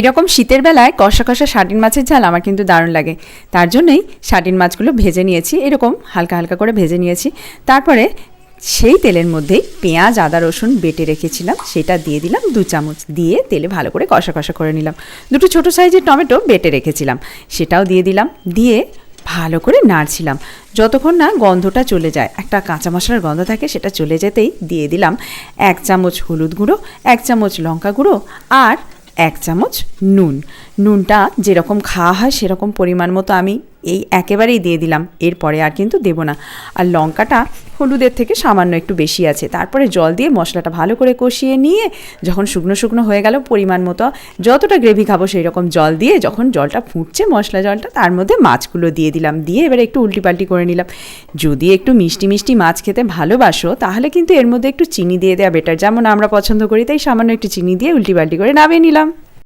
এরকম শীতের বেলায় কষা কষা শাটিন মাছের ঝাল আমার কিন্তু দারুণ লাগে। তার জন্যই শাটিন মাছগুলো ভেজে নিয়েছি, এরকম হালকা হালকা করে ভেজে নিয়েছি। তারপরে সেই তেলের মধ্যেই পেঁয়াজ, আদা, রসুন বেটে রেখেছিলাম, সেটা দিয়ে দিলাম দু চামচ দিয়ে তেলে ভালো করে কষা কষা করে নিলাম। দুটো ছোটো সাইজের টমেটো বেটে রেখেছিলাম, সেটাও দিয়ে দিলাম, দিয়ে ভালো করে নাড়ছিলাম। যতক্ষণ না গন্ধটা চলে যায়, একটা কাঁচা মশলার গন্ধ থাকে, সেটা চলে যেতেই দিয়ে দিলাম এক চামচ হলুদ গুঁড়ো, এক চামচ লঙ্কা গুঁড়ো আর এক চামচ নুন। নুনটা যেরকম খাওয়া হয় সেরকম পরিমাণ মতো আমি এই একেবারেই দিয়ে দিলাম, এরপরে আর কিন্তু দেব না। আর লঙ্কাটা হলুদের থেকে সামান্য একটু বেশি আছে। তারপরে জল দিয়ে মশলাটা ভালো করে কষিয়ে নিয়ে যখন শুকনো শুকনো হয়ে গেল পরিমাণ মতো, যতটা গ্রেভি খাব সেই রকম জল দিয়ে যখন জলটা ফুটছে মশলা জলটা, তার মধ্যে মাছগুলো দিয়ে দিলাম। দিয়ে এবারে একটু উল্টিপাল্টি করে নিলাম। যদি একটু মিষ্টি মিষ্টি মাছ খেতে ভালোবাসো, তাহলে কিন্তু এর মধ্যে একটু চিনি দিয়ে দেওয়া বেটার যেমন আমরা পছন্দ করি, তাই সামান্য একটু চিনি দিয়ে উল্টিপাল্টি করে নামিয়ে নিলাম।